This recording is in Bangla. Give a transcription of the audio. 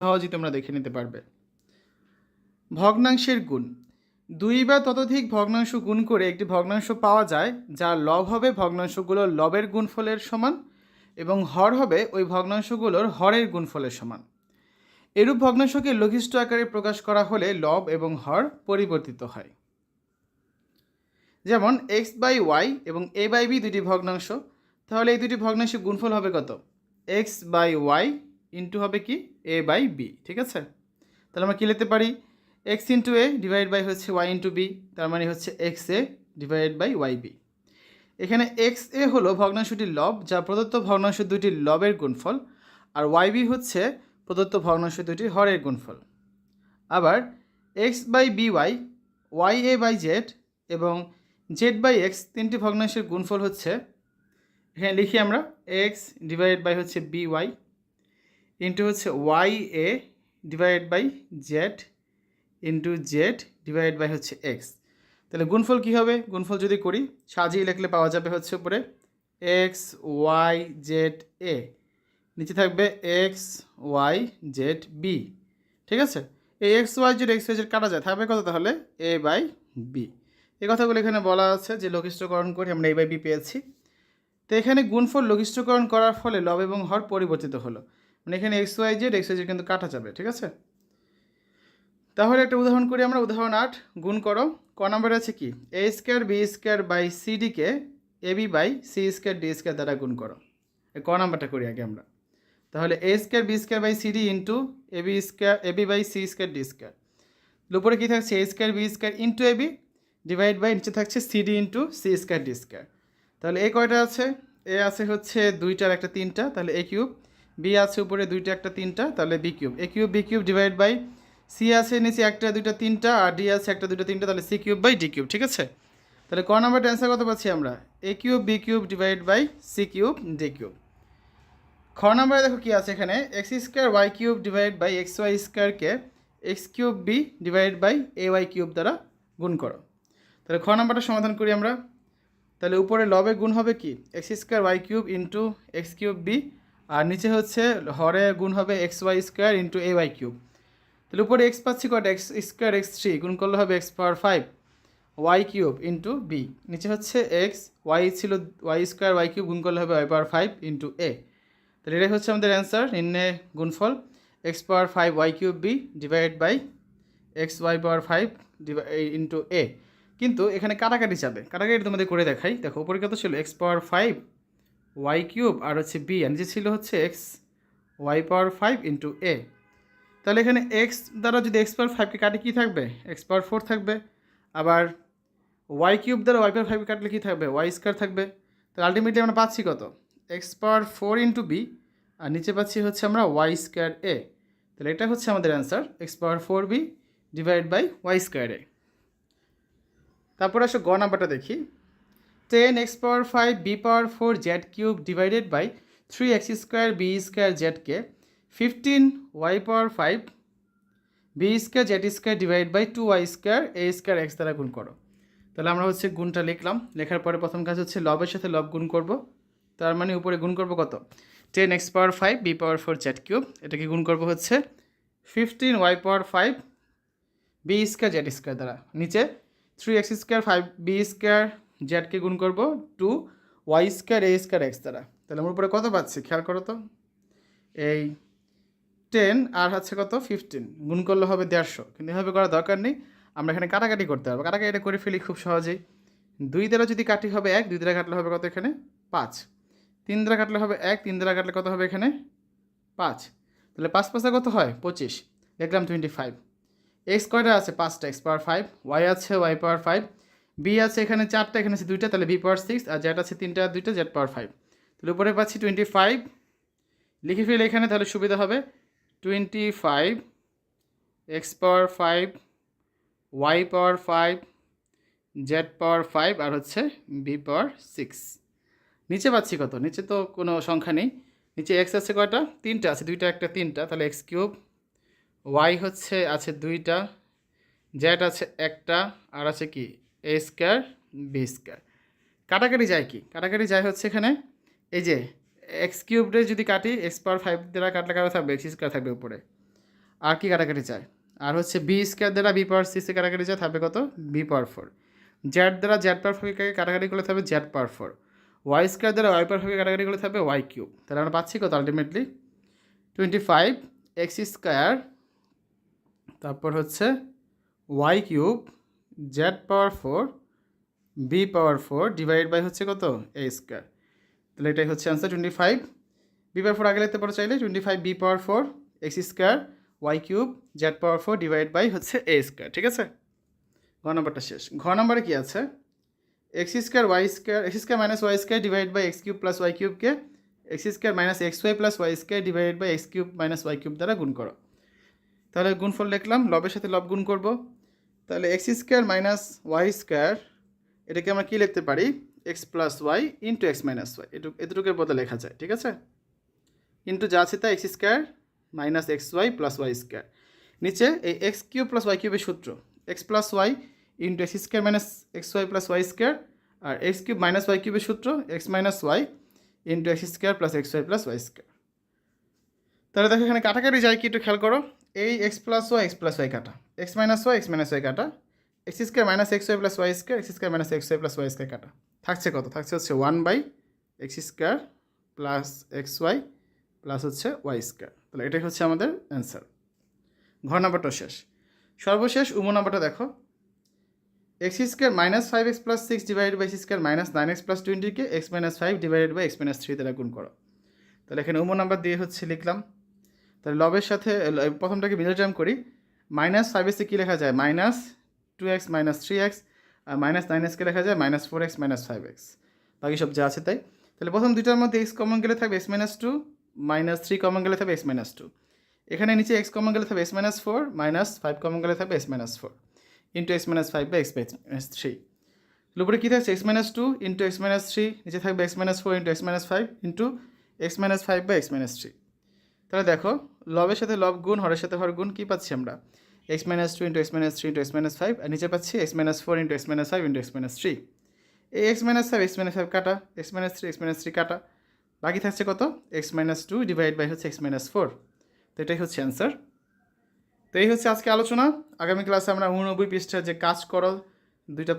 সহজেই তোমরা দেখে নিতে পারবে। ভগ্নাংশের গুণ। দুই বা ততোধিক ভগ্নাংশ গুণ করে একটি ভগ্নাংশ পাওয়া যায়, যার লব হবে ভগ্নাংশগুলোর লবের গুণফলের সমান এবং হর হবে ওই ভগ্নাংশগুলোর হরের গুণফলের সমান। এরূপ ভগ্নাংশকে লঘিষ্ঠ আকারে প্রকাশ করা হলে লব এবং হর পরিবর্তিত হয়। যেমন এক্স বাই ওয়াই এবং এ বাই বি দুটি ভগ্নাংশ, তাহলে এই দুটি ভগ্নাংশের গুণফল হবে কত? এক্স বাই ওয়াই ইন্টু হবে কি? এ বাই বি ঠিক আছে? তাহলে আমরা কী লিখতে পারি? X into A divide by হচ্ছে ওয়াই ইন্টু বি তার মানে হচ্ছে X A divide by Y B এখানে এক্স এ হলো ভগ্নাংশটির লব, যা প্রদত্ত ভগ্নাংশ দুটির লবের গুণফল, আর ওয়াই বি হচ্ছে প্রদত্ত ভগ্নাংশ দুটির হরের গুণফল। আবার X by B Y Y A by Z এবং জেড বাই এক্স তিনটি ভগ্নাংশের গুণফল হচ্ছে, এখানে লিখি আমরা এক্স ডিভাইডেড বাই হচ্ছে বি ওয়াই ইন্টু হচ্ছে Y A divided by Z into Z divide by হচ্ছে এক্স তাহলে গুণফল কী হবে? গুণফল যদি করি, সাজিয়ে লিখলে পাওয়া যাবে হচ্ছে উপরে এক্স ওয়াই জেড এ নিচে থাকবে এক্স ওয়াই জেড বি ঠিক আছে? এই X Y Z X Y Z কাটা যায়, থাকবে কত তাহলে? এ বাই বি এই কথাগুলো এখানে বলা আছে যে লঘিষ্ঠকরণ করে আমরা এ বাই বি পেয়েছি। তো এখানে গুণফল লঘিষ্ঠকরণ করার ফলে লব এবং হর পরিবর্তিত হলো। মানে এখানে X Y Z X Y Z কিন্তু কাটা যাবে, ঠিক আছে? তাহলে একটা উদাহরণ করি আমরা, উদাহরণ আট, গুণ করো। ক নাম্বার আছে কি? A square B square by সিডিকে A B by C square D square দ্বারা গুণ করো। এই ক নাম্বারটা করি আগে আমরা। তাহলে A square B square by CD into A B square A B by C square D square উপরে কী থাকছে? A square B square into A B divide by নিচে থাকছে CD into C square D square তাহলে এ কয়টা আছে? এ আছে হচ্ছে দুইটার একটা তিনটা, তাহলে এ কিউব বি আছে উপরে, দুইটা, একটা, তিনটা, তাহলে B cube A cube B cube divide by C আছে, নিচে একটা, দুইটা, তিনটা, আর ডি আছে, একটা, দুইটা, তিনটা, তাহলে C cube by D cube ঠিক আছে? তাহলে ক নাম্বারটা অ্যান্সার কত পাচ্ছি আমরা? A cube B cube divide by C cube D cube খ নাম্বারে দেখো কি আছে এখানে? X square Y cube divide by X Y স্কোয়ারকে X cube B divide by A Y cube দ্বারা গুণ করো। তাহলে খ নাম্বারটা সমাধান করি আমরা। তাহলে উপরে লবে গুণ হবে কি? X square Y cube into X cube B আর নিচে হচ্ছে হরে গুণ হবে X Y square into A Y cube তাহলে উপরে এক্স পাচ্ছি কটা এক্স স্কোয়ার এক্স থ্রি গুণ করলে হবে X power five Y cube into B নিচে হচ্ছে এক্স ওয়াই ছিল ওয়াই স্কোয়ার ওয়াই কিউব গুণ করলে হবে Y power five into A তাহলে এটাই হচ্ছে আমাদের অ্যান্সার নিম্নে গুণফল। X power five Y cube B divide by X Y power five divide into A কিন্তু এখানে কাটাকাটি যাবে। কাটাকাটি তোমাদের করে দেখাই। দেখো, উপরে কত ছিল? X power five Y cube আর হচ্ছে বি আর নিচে ছিল হচ্ছে X Y power five into A তাহলে এখানে এক্স দ্বারা যদি এক্স পাওয়ার ফাইভকে কাটে, কী থাকবে? এক্স পাওয়ার ফোর থাকবে। আবার ওয়াই কিউব দ্বারা ওয়াই পাওয়ার ফাইভ কাটলে কী থাকবে? ওয়াই স্কোয়ার থাকবে। তাহলে আলটিমেটলি আমরা পাচ্ছি কত? X power four into B আর নিচে পাচ্ছি হচ্ছে আমরা ওয়াই স্কোয়ার এ তাহলে এটা হচ্ছে আমাদের answer X power four B divide by Y square A তারপর আসো গ নাম্বারটা দেখি। Ten X power five B power four Z cube divided by three X square B square জেডকে fifteen Y power five B square Z square divide by two Y square A square X দ্বারা গুণ করো। তাহলে আমরা হচ্ছে গুণটা লিখলাম। লেখার পরে প্রথম কাজ হচ্ছে লবের সাথে লব গুণ করব। তার মানে উপরে গুণ করব কত? Ten X power five B power four Z cube এটাকে গুণ করব হচ্ছে fifteen Y power five B square Z square দ্বারা। নিচে three X square five B square জেডকে গুণ করব? Two, Y square, A square, X দ্বারা। তাহলে আমার উপরে কত পাচ্ছি? খেয়াল করো তো। এই টেন আর হচ্ছে কত? ফিফটিন। গুণ করলে হবে দেড়শো। কিন্তু এভাবে করার দরকার নেই। আমরা এখানে কাটাকাটি করতে পারব। কাটাকাটি করে ফেলি খুব সহজেই। দুই দ্বারা যদি কাটি হবে এক, দুই দ্বারা কাটলে হবে কত এখানে? পাঁচ। তিন দ্বারা কাটলে হবে এক, তিন দ্বারা কাটলে কত হবে এখানে? পাঁচ। তাহলে পাঁচ পাঁচটা কত হয়? পঁচিশ। দেখলাম টোয়েন্টি ফাইভ এক্স কয়টা আছে? পাঁচটা। X power five. ওয়াই আছে, ওয়াই পাওয়ার ফাইভ। বি আছে এখানে চারটা, এখানে আছে দুইটা, তাহলে বি পাওয়ার সিক্স আর জেড আছে তিনটা, দুইটা জেড পাওয়ার ফাইভ তাহলে উপরে পাচ্ছি টোয়েন্টি ফাইভ লিখে ফেলে এখানে তাহলে সুবিধা হবে twenty five X power five Y power five Z power five আর হচ্ছে বি পাওয়ার সিক্স নিচে পাচ্ছি কত? নিচে তো কোনো সংখ্যা নেই। নিচে এক্স আছে কয়টা? তিনটা আছে, দুইটা, একটা, তিনটা। তাহলে এক্স কিউব ওয়াই হচ্ছে, আছে দুইটা জেড আছে একটা, আর আছে কি? A square, B square. কাটাকাটি যায় কি? কাটাকাটি যায় হচ্ছে এখানে এই যে এক্স কিউবরে যদি কাটি, এক্স পাওয়ার ফাইভ দ্বারা কাটলে কাটা থাকবে, এক্স স্কোয়ার থাকবে উপরে। আর কি কাটাকাটি যায়? আর হচ্ছে বি স্কোয়ার দ্বারা বি পাওয়ার সিক্সে কাটাকাটি যায়, থাকবে কত? B power four. জ্যাড দ্বারা জ্যাড পাওয়ার ফোরকে কাটাকাটি করলে থাকবে Z power four Y square দ্বারা ওয়াই পাওয়ার ফোরকে কাটাকাটি করলে থাকবে ওয়াই কিউব তাহলে আমরা পাচ্ছি কত ultimately twenty five X square তারপর হচ্ছে Y cube Z power four B power four divide by হচ্ছে কত? এ স্কোয়ার তাহলে এটাই হচ্ছে answer twenty five B power four আগে লিখতে পারো চাইলে twenty five B power four X square Y cube Z power four divide by হচ্ছে এ স্কোয়ার ঠিক আছে? ঘ নম্বরটা শেষ। ঘ নম্বরে কি আছে? X square Y square X square minus Y square divide by X cube plus Y কিউবকে X square minus X Y plus Y square divide by X cube minus Y cube দ্বারা গুণ করো। তাহলে গুণফল লিখলাম লবের সাথে লব গুণ করব। তাহলে x square minus y square এটাকে আমরা কী লিখতে পারি? X plus y into x minus y এটুকু, এতটুকুর বদলে লেখা যায়, ঠিক আছে? ইন্টু যা আছে তা x square minus x y plus y square নিচে এই এক্স কিউব প্লাস ওয়াই কিউবের সূত্র x plus y into x square minus x y plus y square আর এক্স কিউব মাইনাস ওয়াই কিউবের সূত্র x minus y into x square plus x y plus y square তাহলে দেখো এখানে কাটাকাটি যায় কি একটু খেয়াল করো। এই x plus y x plus y কাটা। X minus y x minus y কাটা। X square minus x y plus y square x square minus x y plus y square কাটা। থাকছে কত? থাকছে হচ্ছে one by x square plus x y plus হচ্ছে ওয়াই স্কোয়ার তাহলে এটাই হচ্ছে আমাদের অ্যান্সার ঘর নাম্বারটা শেষ। সর্বশেষ উমো নাম্বারটা দেখো। X square minus five x plus six divide by x square minus nine x plus টোয়েন্টিকে x minus five divided by x minus three দ্বারা গুণ করো। তাহলে এখানে উমো নাম্বার দিয়ে হচ্ছে লিখলাম। তাহলে লবের সাথে প্রথমটাকে মিডল টার্ম করি মাইনাস ফাইভ এক্সে কী লেখা যায় minus two x minus three x আর মাইনাস নাইন এক্সকে লেখা যায় minus four x minus five x বাকি সব যা আছে তাই তাহলে প্রথম দুইটার মধ্যে এক্স কমন গেলে থাকবে x minus two minus three common গেলে থাকবে এক্স মাইনাস টু এখানে নিচে এক্স কমন গেলে থাকবে x minus four minus five common গেলে থাকবে x minus four into x minus five বা এক্স মাইনাস থ্রি উপরে কী থাকছে x minus two into x minus three নিচে থাকবে x minus four into x minus five into x minus five বা এক্স মাইনাস থ্রি তাহলে দেখো লবের সাথে লব গুণ হরের সাথে হর গুণ কী পাচ্ছি আমরা x minus two into x minus three into x minus five আর নিচে পাচ্ছি x minus four into x minus five into x minus three এই x minus five x minus five কাটা x minus three x minus three কাটা বাকি থাকছে কত x minus two divide by হচ্ছে এক্স মাইনাস ফোর তো এটাই হচ্ছে অ্যান্সার তো এই হচ্ছে আজকে আলোচনা আগামী ক্লাসে আমরা উননব্বই পৃষ্ঠার যে কাজ করো দুইটা